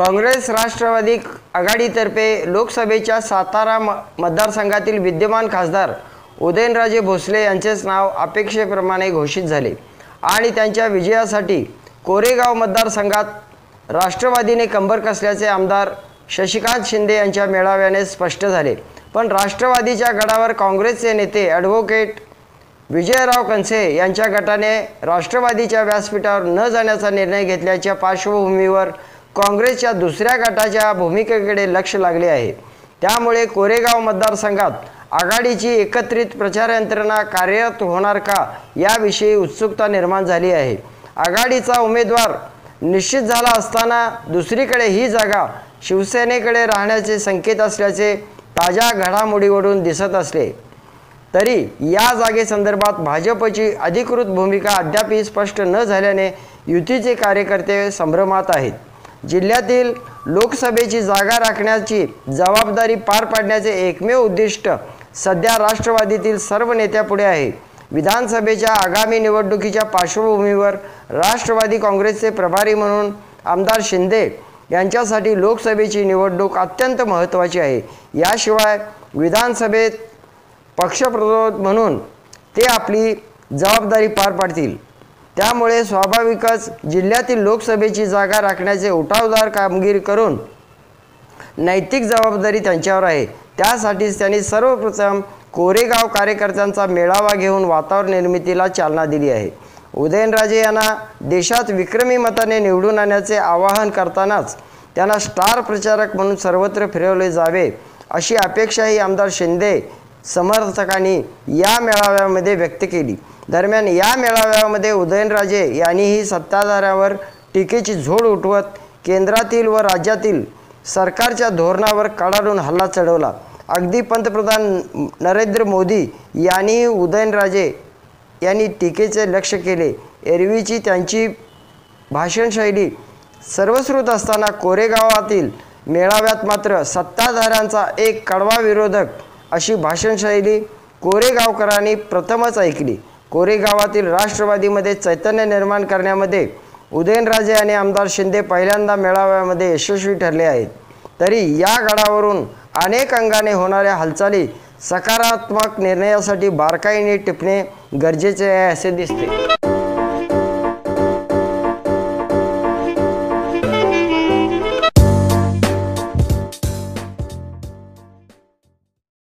काँग्रेस राष्ट्रवादी आघाडीतर्फे लोकसभेच्या सातारा म मतदारसंघातील विद्यमान खासदार उदयनराजे भोसले यांचेच नाव अपेक्षेप्रमाणे घोषित झाले. आणि त्यांच्या विजयासाठी कोरेगाव मतदारसंघात राष्ट्रवादीने कंबर कसल्याचे आमदार शशिकांत शिंदे यांच्या मेळाव्याने स्पष्ट झाले. पण राष्ट्रवादीच्या गडावर काँग्रेसचे नेते ॲडव्होकेट विजयराव कनसे यांच्या गटाने राष्ट्रवादीच्या व्यासपीठावर न जाण्याचा निर्णय घेतल्याच्या पार्श्वभूमीवर काँग्रेसच्या दुसऱ्या गटाच्या भूमिकेकडे लक्ष लागले आहे. त्यामुळे कोरेगाव मतदारसंघात आघाडीची एकत्रित प्रचार यंत्रणा कार्यरत होणार का याविषयी उत्सुकता निर्माण झाली आहे. आघाडीचा उमेदवार निश्चित झाला असताना दुसरीकडे ही जागा शिवसेनेकडे राहण्याचे संकेत असल्याचे ताज्या घडामोडीवरून दिसत असले. तरी या जागेसंदर्भात भाजपची अधिकृत भूमिका अद्यापही स्पष्ट न झाल्याने युतीचे कार्यकर्ते संभ्रमात आहेत. जिल्ह्यातील लोकसभेची जागा राखण्याची जबाबदारी पार पाडण्याचे एकमेव उद्दिष्ट सध्या राष्ट्रवादीतील सर्व नेत्यापुढे आहे. विधानसभेच्या आगामी निवडणुकीच्या पार्श्वभूमीवर राष्ट्रवादी काँग्रेसचे प्रभारी म्हणून आमदार शिंदे यांच्यासाठी लोकसभेची निवडणूक अत्यंत महत्त्वाची आहे. याशिवाय विधानसभेत पक्षप्रतोद म्हणून ते आपली जबाबदारी पार पाडतील. त्यामुळे स्वाभाविकच जिल्ह्यातील लोकसभेची जागा राखण्याचे उठावदार कामगिरी करून नैतिक जबाबदारी त्यांच्यावर आहे. त्यासाठीच त्यांनी सर्वप्रथम कोरेगाव कार्यकर्त्यांचा मेळावा घेऊन वातावरण निर्मितीला चालना दिली आहे. उदयनराजे यांना देशात विक्रमी मताने निवडून आणण्याचे आवाहन करतानाच त्यांना स्टार प्रचारक म्हणून सर्वत्र फिरवले जावे अशी अपेक्षाही आमदार शिंदे समर्थकांनी या मेळाव्यामध्ये व्यक्त केली. दरम्यान या मेळाव्यामध्ये उदयनराजे यांनीही सत्ताधाऱ्यावर टीकेची झोड उठवत केंद्रातील व राज्यातील सरकारच्या धोरणावर कडाडून हल्ला चढवला. अगदी पंतप्रधान नरेंद्र मोदी यांनीही उदयनराजे यांनी टीकेचे लक्ष केले. एरवीची त्यांची भाषणशैली सर्वश्रुत असताना कोरेगावातील मेळाव्यात मात्र सत्ताधाऱ्यांचा एक कडवा विरोधक अशी भाषणशैली कोरेगावकरांनी प्रथमच ऐकली. कोरेगावातील राष्ट्रवादीमध्ये चैतन्य निर्माण करण्यामध्ये उदयनराजे आणि आमदार शिंदे पहिल्यांदा मेळाव्यामध्ये यशस्वी ठरले आहेत. तरी या गडावरून अनेक अंगाने होणाऱ्या हालचाली सकारात्मक निर्णयासाठी बारकाईने टिपणे गरजेचे आहे असे दिसते.